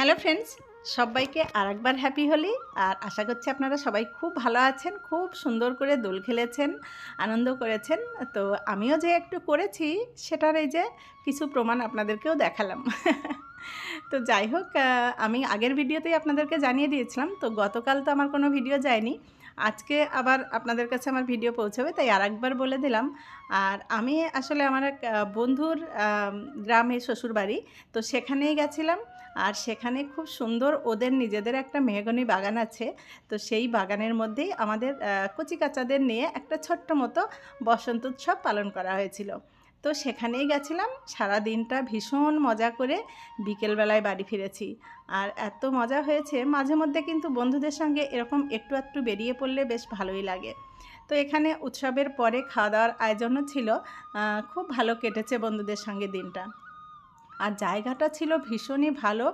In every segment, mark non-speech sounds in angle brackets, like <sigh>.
Hello friends, সবাইকে আরেকবার happy হলি। আর আশা করছি আপনারা সবাই খুব ভালো আছেন, খুব সুন্দর করে দোল খেলেছেন, আনন্দ করেছেন। তো আমিও যে একটু করেছি, সেটার এই যে কিছু প্রমাণ আপনাদেরকেও দেখালাম। তো যাই হোক আমি আগের ভিডিওতেই আপনাদেরকে জানিয়ে দিয়েছিলাম, তো গতকাল তো আমার কোনো ভিডিও যায়নি। আজকে আবার আপনাদের কাছে আমার ভিডিও পৌঁছবে, তাই আরেকবার বলে দিলাম। আর আমি আসলে আমার এক বন্ধুর গ্রামে শ্বশুরবাড়ি, তো সেখানেই গেছিলাম। আর সেখানে খুব সুন্দর ওদের নিজেদের একটা মেহগনি বাগান আছে। তো সেই বাগানের মধ্যেই আমাদের কচিকাচাদের নিয়ে একটা ছোট্ট মতো বসন্ত উৎসব পালন করা হয়েছিল। তো সেখানেই গেছিলাম সারা দিনটা ভীষণ মজা করে বিকেলবেলায় বাড়ি ফিরেছি। আর এত মজা হয়েছে, মাঝে মধ্যে কিন্তু বন্ধুদের সঙ্গে এরকম একটু একটু বেরিয়ে পড়লে বেশ ভালোই লাগে। তো এখানে উৎসবের পরে খাওয়া দাওয়ার আয়োজনও ছিল খুব ভালো কেটেছে বন্ধুদের সঙ্গে দিনটা। আর জায়গাটা ছিল ভীষণই ভালো।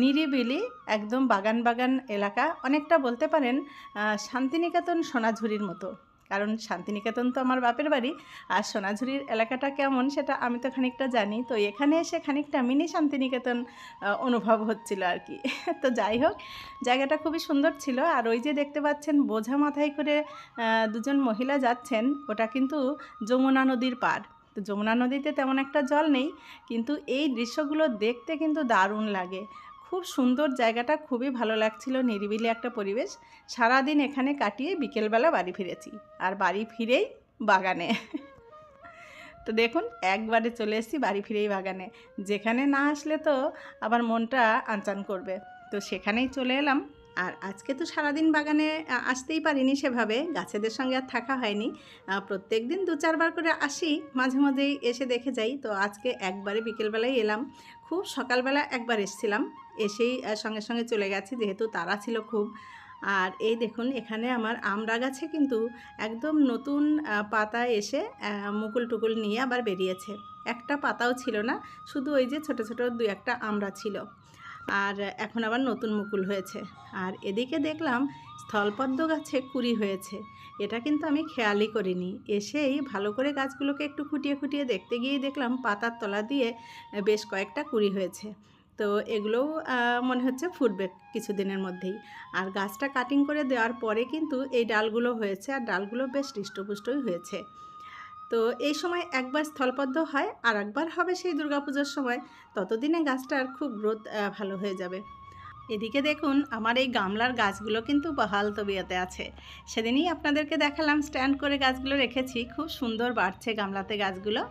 নিরিবিলি, একদম বাগান বাগান এলাকা। অনেকটা বলতে পারেন শান্তিনিকেতন সোনাঝুরির মতো। কারণ শান্তিনিকেতন তো আমার বাপের বাড়ি। আর সোনাঝুরির এলাকাটা কেমন সেটা আমি তো খানিকটা জানি। তো এখানে এসে খানিকটা মিনি শান্তিনিকেতন অনুভব হচ্ছিল আর কি। <laughs> তো যাই হোক, জায়গাটা খুবই সুন্দর ছিল। আর ওই যে দেখতে পাচ্ছেন, বোঝা মাথায় করে দুজন মহিলা যাচ্ছেন, ওটা কিন্তু যমুনা নদীর পাড়। তো যমুনা নদীতে তেমন একটা জল নেই, কিন্তু এই দৃশ্যগুলো দেখতে কিন্তু দারুণ লাগে। খুব সুন্দর জায়গাটা, খুবই ভালো লাগছিল, নিরিবিলি একটা পরিবেশ। সারাদিন এখানে কাটিয়ে বিকেলবেলা বাড়ি ফিরেছি, আর বাড়ি ফিরেই বাগানে। তো দেখুন, একবারে চলে এসেছি বাড়ি ফিরেই বাগানে। যেখানে না আসলে তো আবার মনটা আনচান করবে। তো সেখানেই চলে এলাম। আর আজকে তো সারাদিন বাগানে আসতেই পারিনি সেভাবে। গাছেদের সঙ্গে আর থাকা হয়নি। প্রত্যেক দিন দু চারবার করে আসি, মাঝে মাঝেই এসে দেখে যাই। তো আজকে একবারে বিকেলবেলায় এলাম। খুব সকালবেলা একবার এসছিলাম। এসেই সঙ্গে সঙ্গে চলে গেছি, যেহেতু তারা ছিল খুব। আর এই দেখুন, এখানে আমার আমড়া গাছে কিন্তু একদম নতুন পাতা এসে মুকুল টুকুল নিয়ে আবার বেরিয়েছে। একটা পাতাও ছিল না, শুধু ওই যে ছোট ছোট দুই একটা আমড়া ছিল। আর এখন আবার নতুন মুকুল হয়েছে। আর এদিকে দেখলাম স্থলপদ্ম গাছে কুড়ি হয়েছে। এটা কিন্তু আমি খেয়ালই করিনি। এসেই ভালো করে গাছগুলোকে একটু খুঁটিয়ে খুঁটিয়ে দেখতে গিয়েই দেখলাম পাতার তলা দিয়ে বেশ কয়েকটা কুড়ি হয়েছে। তো এগুলোও মনে হচ্ছে ফুটবে কিছুদিনের মধ্যেই। আর গাছটা কাটিং করে দেওয়ার পরে কিন্তু এই ডালগুলো হয়েছে। আর ডালগুলো বেশ হৃষ্টপুষ্টই হয়েছে। তো এই সময় একবার স্থলপদ্ম হয় আর একবার হবে সেই দুর্গাপুজোর সময়, ততদিনে গাছটার খুব গ্রোথ ভালো হয়ে যাবে। এদিকে দেখুন, আমার এই গামলার গাছগুলো কিন্তু বহাল তবিয়তে আছে। সেদিনই আপনাদেরকে দেখালাম, স্ট্যান্ড করে গাছগুলো রেখেছি, খুব সুন্দর বাড়ছে গামলাতে গাছগুলো।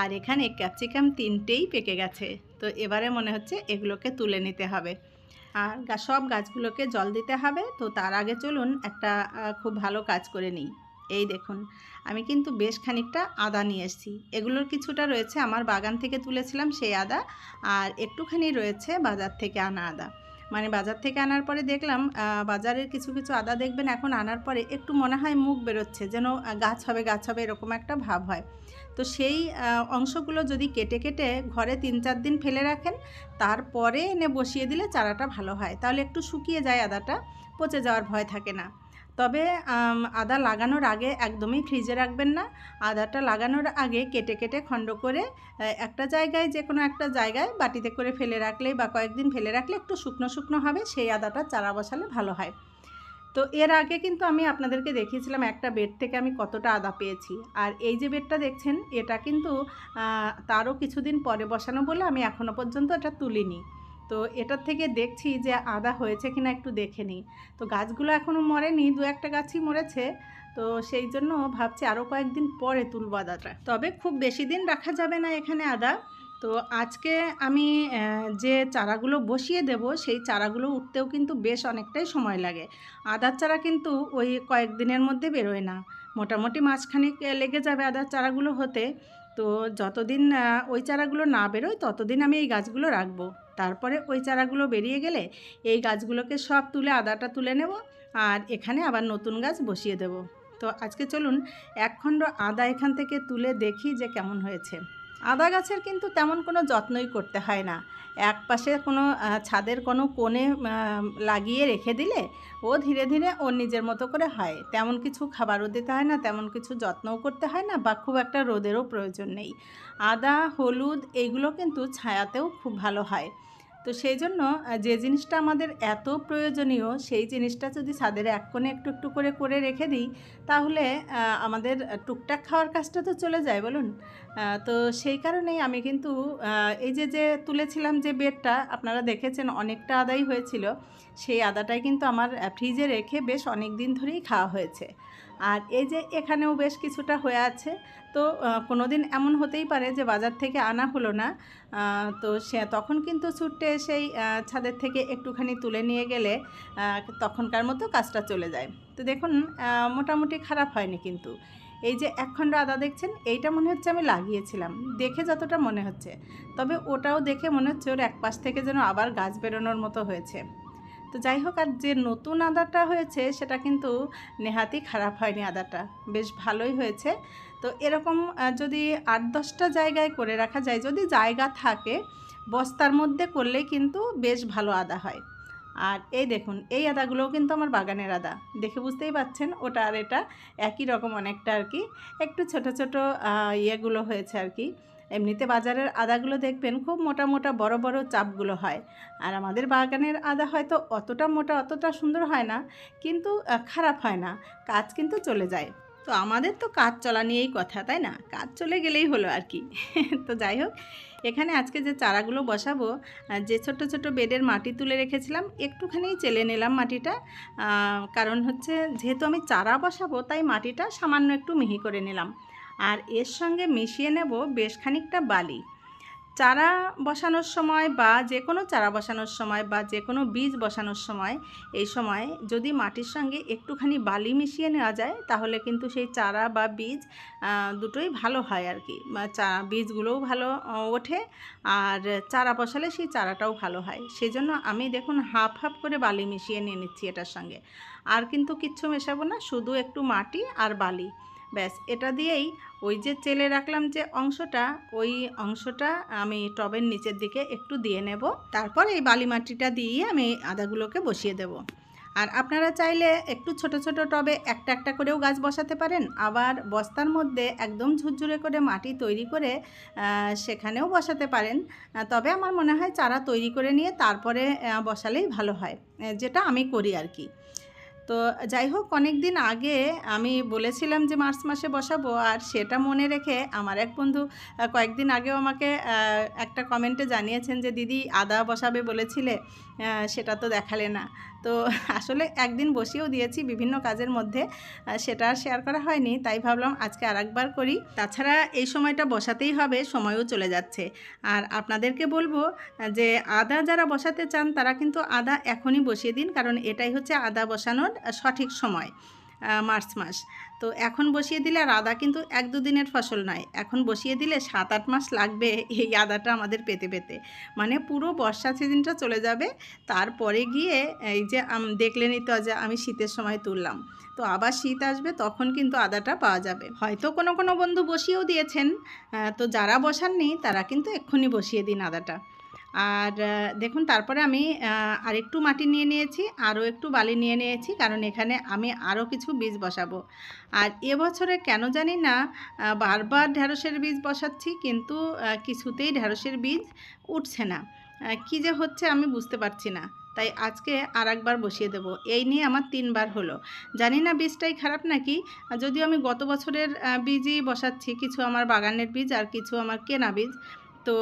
আর এখানে ক্যাপসিকাম তিনটেই পেকে গেছে, তো এবারে মনে হচ্ছে এগুলোকে তুলে নিতে হবে। আর সব গাছগুলোকে জল দিতে হবে, তো তার আগে চলুন একটা খুব ভালো কাজ করে নিই। এই দেখুন, আমি কিন্তু বেশ খানিকটা আদা নিয়ে এসেছি। এগুলোর কিছুটা রয়েছে আমার বাগান থেকে তুলেছিলাম সেই আদা, আর একটুখানি রয়েছে বাজার থেকে আনা আদা। মানে বাজার থেকে আনার পরে দেখলাম বাজারের কিছু কিছু আদা দেখবেন এখন আনার পরে একটু মনে হয় মুখ বেরোচ্ছে, যেন গাছ হবে গাছ হবে এরকম একটা ভাব হয়। তো সেই অংশগুলো যদি কেটে কেটে ঘরে তিন, চার দিন ফেলে রাখেন, তারপরে এনে বসিয়ে দিলে চারাটা ভালো হয়। তাহলে একটু শুকিয়ে যায় আদাটা, পচে যাওয়ার ভয় থাকে না। তবে আদা লাগানোর আগে একদমই ফ্রিজে রাখবেন না। আদাটা লাগানোর আগে কেটে কেটে খণ্ড করে একটা জায়গায় যে কোনো একটা জায়গায় বাটিতে করে ফেলে রাখলে বা কয়েকদিন ফেলে রাখলে একটু শুকনো শুকনো হবে, সেই আদাটা চারা বসালে ভালো হয়। তো এর আগে কিন্তু আমি আপনাদেরকে দেখিয়েছিলাম একটা বেড থেকে আমি কতটা আদা পেয়েছি। আর এই যে বেডটা দেখছেন, এটা কিন্তু তারও কিছুদিন পরে বসানো বলে আমি এখনও পর্যন্ত এটা তুলিনি। তো এটার থেকে দেখছি যে আদা হয়েছে কিনা একটু দেখে নিই। তো গাছগুলো এখনও মরেনি, দু একটা গাছই মরেছে। তো সেই জন্য ভাবছি আরও কয়েকদিন পরে তুলব আদাটা। তবে খুব বেশি দিন রাখা যাবে না এখানে আদা। তো আজকে আমি যে চারাগুলো বসিয়ে দেব, সেই চারাগুলো উঠতেও কিন্তু বেশ অনেকটাই সময় লাগে। আদার চারা কিন্তু ওই কয়েকদিনের মধ্যে বেরোয় না। মোটামুটি মাঝখানিক লেগে যাবে আদার চারাগুলো হতে। তো যতদিন ওই চারাগুলো না বেরোয়, ততদিন আমি এই গাছগুলো রাখব। তারপরে ওই চারাগুলো বেরিয়ে গেলে এই গাছগুলোকে সব তুলে, আদাটা তুলে নেব আর এখানে আবার নতুন গাছ বসিয়ে দেব। তো আজকে চলুন এক খণ্ড আদা এখান থেকে তুলে দেখি যে কেমন হয়েছে। আদা গাছের কিন্তু তেমন কোনো যত্নই করতে হয় না। এক পাশে কোনো ছাদের কোনো কোণে লাগিয়ে রেখে দিলে ও ধীরে ধীরে ওর নিজের মতো করে হয়। তেমন কিছু খাবারও দিতে হয় না, তেমন কিছু যত্নও করতে হয় না বা খুব একটা রোদেরও প্রয়োজন নেই। আদা, হলুদ এইগুলো কিন্তু ছায়াতেও খুব ভালো হয়। তো সেই জন্য যে জিনিসটা আমাদের এত প্রয়োজনীয়, সেই জিনিসটা যদি ছাদের এক কোণে একটু একটু করে করে রেখে দিই, তাহলে আমাদের টুকটাক খাওয়ার কাজটা তো চলে যায়, বলুন। তো সেই কারণেই আমি কিন্তু এই যে যে তুলেছিলাম যে বেডটা, আপনারা দেখেছেন অনেকটা আদাই হয়েছিল। সেই আদাটাই কিন্তু আমার ফ্রিজে রেখে বেশ অনেক দিন ধরেই খাওয়া হয়েছে। আর এই যে এখানেও বেশ কিছুটা হয়ে আছে। তো কোনো দিন এমন হতেই পারে যে বাজার থেকে আনা হলো না। তো সে, তখন কিন্তু ছুটে সেই ছাদের থেকে একটুখানি তুলে নিয়ে গেলে তখনকার মতো কাজটা চলে যায়। তো দেখুন মোটামুটি খারাপ হয়নি কিন্তু। এই যে এক খণ্ড আদা দেখছেন, এইটা মনে হচ্ছে আমি লাগিয়েছিলাম। দেখে যতটা মনে হচ্ছে। তবে ওটাও দেখে মনে হচ্ছে ওর এক পাশ থেকে যেন আবার গাছ বেরোনোর মতো হয়েছে। তো যাই হোক, আর যে নতুন আদাটা হয়েছে, সেটা কিন্তু নেহাতি খারাপ হয়নি আদাটা। বেশ ভালোই হয়েছে। তো এরকম যদি আট দশটা জায়গায় করে রাখা যায়, যদি জায়গা থাকে, বস্তার মধ্যে করলেই কিন্তু বেশ ভালো আদা হয়। আর এই দেখুন, এই আদাগুলোও কিন্তু আমার বাগানের আদা। দেখে বুঝতেই পাচ্ছেন, ওটা আর এটা একই রকম অনেকটা আর কি। একটু ছোট ছোট ইয়েগুলো হয়েছে আর কি। এমনিতে বাজারের আদাগুলো দেখবেন খুব মোটা মোটা বড় বড় চাপগুলো হয়। আর আমাদের বাগানের আদা হয়তো অতটা মোটা, অতটা সুন্দর হয় না, কিন্তু খারাপ হয় না। কাজ কিন্তু চলে যায়। তো আমাদের তো কাজ চলা নিয়েই কথা, তাই না? কাজ চলে গেলেই হলো আর কি। <laughs> তো যাই হোক, এখানে আজকে যে চারাগুলো বসাবো যে ছোট ছোট বেডের মাটি তুলে রেখেছিলাম, একটুখানি চেলে নিলাম মাটিটা। কারণ হচ্ছে, যেহেতু আমি চারা বসাবো, তাই মাটিটা সামান্য একটু মিহি করে নিলাম। আর এর সঙ্গে মিশিয়ে নেব বেশ খানিকটা বালি। চারা বসানোর সময় বা যে কোনো চারা বসানোর সময় বা যে কোনো বীজ বসানোর সময়, এই সময় যদি মাটির সঙ্গে একটুখানি বালি মিশিয়ে নেওয়া যায়, তাহলে কিন্তু সেই চারা বা বীজ দুটোই ভালো হয় আর কি। চা, বীজগুলোও ভালো ওঠে আর চারা বসালে সেই চারাটাও ভালো হয়। সেই জন্য আমি দেখুন হাফ হাফ করে বালি মিশিয়ে নিয়ে নিচ্ছি এটার সঙ্গে। আর কিন্তু কিচ্ছু মেশাবো না, শুধু একটু মাটি আর বালি। ব্যাস, এটা দিয়েই ওই যে চেলে রাখলাম যে অংশটা, ওই অংশটা আমি টবের নিচের দিকে একটু দিয়ে নেব। তারপর এই বালি মাটিটা দিয়ে আমি আদাগুলোকে বসিয়ে দেব। আর আপনারা চাইলে একটু ছোট ছোট টবে একটা একটা করেও গাছ বসাতে পারেন। আবার বস্তার মধ্যে একদম ঝুরঝুরে করে মাটি তৈরি করে সেখানেও বসাতে পারেন। তবে আমার মনে হয় চারা তৈরি করে নিয়ে তারপরে বসালেই ভালো হয়। যেটা আমি করি আর কি। তো যাই হোক অনেক দিন আগে আমি বলেছিলাম যে মার্চ মাসে বসাবো, আর সেটা মনে রেখে আমার এক বন্ধু কয়েকদিন আগেও আমাকে একটা কমেন্টে জানিয়েছেন যে, দিদি, আদা বসাবে বলেছিলে সেটা তো দেখালে না। তো আসলে একদিন বসিয়েও দিয়েছি বিভিন্ন কাজের মধ্যে সেটা আর শেয়ার করা হয়নি, তাই ভাবলাম আজকে আর একবার করি। তাছাড়া এই সময়টা বসাতেই হবে, সময়ও চলে যাচ্ছে। আর আপনাদেরকে বলব যে আদা যারা বসাতে চান তারা কিন্তু আদা এখনই বসিয়ে দিন, কারণ এটাই হচ্ছে আদা বসানোর সঠিক সময়। মার্চ মাস। তো এখন বসিয়ে দিলে আর আদা কিন্তু এক দুদিনের ফসল নয়। এখন বসিয়ে দিলে সাত আট মাস লাগবে এই আদাটা আমাদের পেতে পেতে। মানে পুরো বর্ষা সিজনটা চলে যাবে। তারপরে গিয়ে এই যে দেখলেনই তো যে আমি শীতের সময় তুললাম। তো আবার শীত আসবে, তখন কিন্তু আদাটা পাওয়া যাবে। হয়তো কোনো কোনো বন্ধু বসিয়েও দিয়েছেন। তো যারা বসাননি, তারা কিন্তু এক্ষুনি বসিয়ে দিন আদাটা। আর দেখুন তারপরে আমি আহ, আরেকটু মাটি নিয়ে নিয়েছি আরও একটু বালি নিয়ে নিয়েছি কারণ এখানে আমি আরও কিছু বীজ বসাবো। আর এবছরে কেন জানি না বারবার ঢ্যাঁড়সের বীজ বসাচ্ছি কিন্তু কিছুতেই ঢ্যাঁড়সের বীজ উঠছে না। কী যে হচ্ছে আমি বুঝতে পারছি না। তাই আজকে আর একবার বসিয়ে দেবো। এই নিয়ে আমার তিনবার হলো। জানি না বীজটাই খারাপ নাকি? যদিও আমি গত বছরের বীজই বসাচ্ছি কিছু আমার বাগানের বীজ আর কিছু আমার কেনা বীজ। তো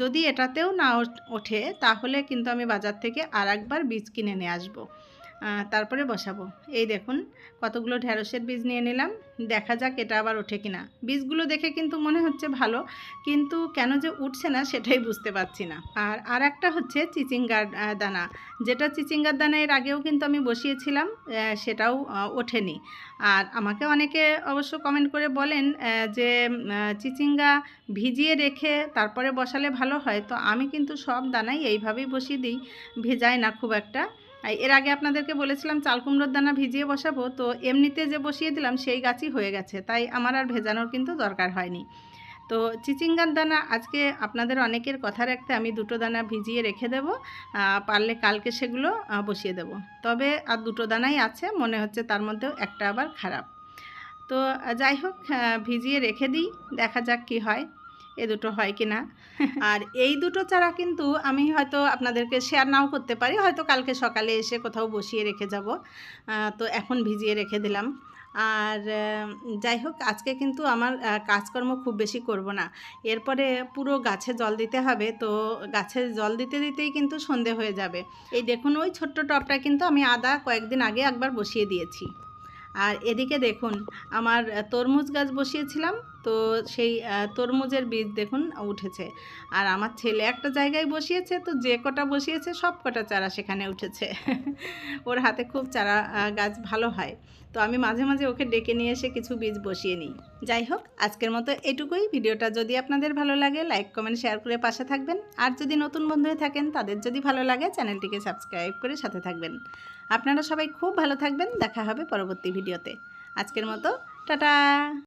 যদি এটাতেও না ওঠে তাহলে কিন্তু আমি বাজার থেকে আর একবার বীজ কিনে নিয়ে আসব। তারপরে বসাবো। এই দেখুন, কতগুলো ঢ্যাঁড়সের বীজ নিয়ে নিলাম। দেখা যাক এটা আবার ওঠে কিনা। বীজগুলো দেখে কিন্তু মনে হচ্ছে ভালো, কিন্তু কেন যে উঠছে না সেটাই বুঝতে পারছি না। আর আর একটা হচ্ছে চিচিঙ্গার দানা। যেটা চিচিঙ্গার দানা এর আগেও কিন্তু আমি বসিয়েছিলাম সেটাও ওঠেনি। আর আমাকে অনেকে অবশ্য কমেন্ট করে বলেন যে চিচিঙ্গা ভিজিয়ে রেখে তারপরে বসালে ভালো হয়। তো আমি কিন্তু সব দানাই এইভাবেই বসিয়ে দিই, ভেজায় না খুব একটা। এর আগে আপনাদেরকে বলেছিলাম চাল কুমড়োর দানা ভিজিয়ে বসাবো, তো এমনিতে যে বসিয়ে দিলাম সেই গাছই হয়ে গেছে, তাই আমার আর ভেজানোর কিন্তু দরকার হয়নি। তো চিচিঙ্গার দানা আজকে আপনাদের অনেকের কথা রাখতে আমি দুটো দানা ভিজিয়ে রেখে দেবো পারলে কালকে সেগুলো বসিয়ে দেবো। তবে আর দুটো দানাই আছে, মনে হচ্ছে তার মধ্যেও একটা আবার খারাপ। তো যাই হোক ভিজিয়ে রেখে দিই, দেখা যাক কি হয়। এ দুটো হয় কি না আর এই দুটো চারা কিন্তু আমি হয়তো আপনাদেরকে শেয়ার নাও করতে পারি, হয়তো কালকে সকালে এসে কোথাও বসিয়ে রেখে যাব। তো এখন ভিজিয়ে রেখে দিলাম। আর যাই হোক, আজকে কিন্তু আমার কাজকর্ম খুব বেশি করব না। এরপরে পুরো গাছে জল দিতে হবে, তো গাছে জল দিতে দিতেই কিন্তু সন্ধে হয়ে যাবে। এই দেখুন, ওই ছোট্ট টবটা কিন্তু আমি আদা কয়েকদিন আগে একবার বসিয়ে দিয়েছি। আর এদিকে দেখুন, আমার তরমুজ গাছ বসিয়েছিলাম, তো সেই তরমুজের বীজ দেখুন উঠেছে। আর আমার ছেলে একটা জায়গায় বসিয়েছে, তো যে কটা বসিয়েছে, সব কটা চারা সেখানে উঠেছে। <laughs> ওর হাতে খুব চারা গাছ ভালো হয়। তো আমি মাঝে মাঝে ওকে ডেকে নিয়ে এসে কিছু বীজ বসিয়ে নিই। যাই হোক, আজকের মতো এটুকুই। ভিডিওটা যদি আপনাদের ভালো লাগে, লাইক, কমেন্ট, শেয়ার করে পাশে থাকবেন। আর যদি নতুন বন্ধু থাকেন, তাদের যদি ভালো লাগে, চ্যানেলটিকে সাবস্ক্রাইব করে সাথে থাকবেন। আপনারা সবাই খুব ভালো থাকবেন। দেখা হবে পরবর্তী ভিডিওতে। আজকের মতো টাটা!